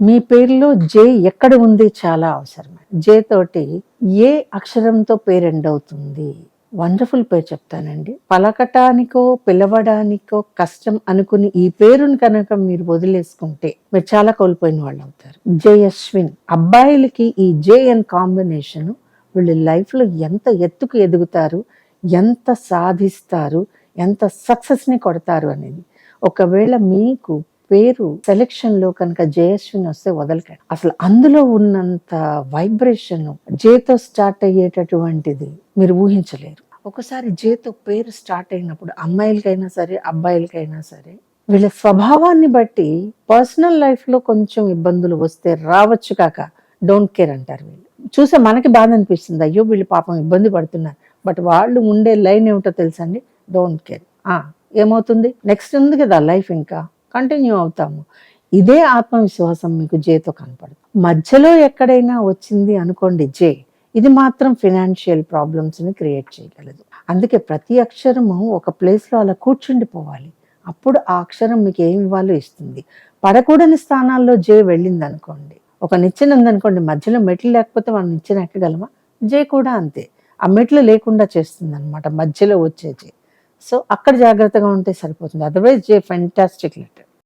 మీ పేరులో జే ఎక్కడ ఉంది చాలా అవసరం జే తోటి ఏ అక్షరంతో పేరు ఎండ్ అవుతుంది? వండర్ఫుల్ పేరు చెప్తానండి. పలకటానికో పిలవడానికో కష్టం అనుకుని ఈ పేరుని కనుక మీరు వదిలేసుకుంటే మీరు చాలా కోల్పోయిన వాళ్ళు అవుతారు. జయశ్విన్ అబ్బాయిలకి ఈ జే అండ్ కాంబినేషన్ వీళ్ళు లైఫ్లో ఎంత ఎత్తుకు ఎదుగుతారు ఎంత సాధిస్తారు ఎంత సక్సెస్ని కొడతారు అనేది. ఒకవేళ మీకు పేరు సెలెక్షన్లో కనుక జయశ్విని వస్తే వదలకండి. అసలు అందులో ఉన్నంత వైబ్రేషన్ జేతో స్టార్ట్ అయ్యేటటువంటిది మీరు ఊహించలేరు. ఒకసారి జేతో పేరు స్టార్ట్ అయినప్పుడు అమ్మాయిలకైనా సరే అబ్బాయిలకైనా సరే వీళ్ళ స్వభావాన్ని బట్టి పర్సనల్ లైఫ్లో కొంచెం ఇబ్బందులు వస్తే రావచ్చు కాక డోంట్ కేర్ అంటారు వీళ్ళు. చూసే మనకి బాధ అనిపిస్తుంది. అయ్యో వీళ్ళు పాపం ఇబ్బంది పడుతున్నారు. బట్ వాళ్ళు ఉండే లైన్ ఏమిటో తెలుసండి డోంట్ కేర్ ఏమవుతుంది? నెక్స్ట్ ఉంది కదా లైఫ్ ఇంకా. కంటిన్యూ అవుతాము. ఇదే ఆత్మవిశ్వాసం మీకు జేతో కనపడదు మధ్యలో ఎక్కడైనా వచ్చింది అనుకోండి జే ఇది మాత్రం ఫినాన్షియల్ ప్రాబ్లమ్స్ని క్రియేట్ చేయగలదు. అందుకే ప్రతి అక్షరము ఒక ప్లేస్లో అలా కూర్చుండిపోవాలి. అప్పుడు ఆ అక్షరం మీకు ఏమి ఇవ్వాలో ఇస్తుంది. పడకూడని స్థానాల్లో జే వెళ్ళింది అనుకోండి ఒక నిచ్చెన ఉందనుకోండి మధ్యలో మెట్లు లేకపోతే మనం నిచ్చెన ఎక్కగలమా? జే కూడా అంతే. ఆ మెట్లు లేకుండా చేస్తుంది అనమాట మధ్యలో వచ్చే జే. సో అక్కడ జాగ్రత్తగా ఉంటే సరిపోతుంది. అదర్వైజ్ జే ఫెంటాస్టిక్ లెటర్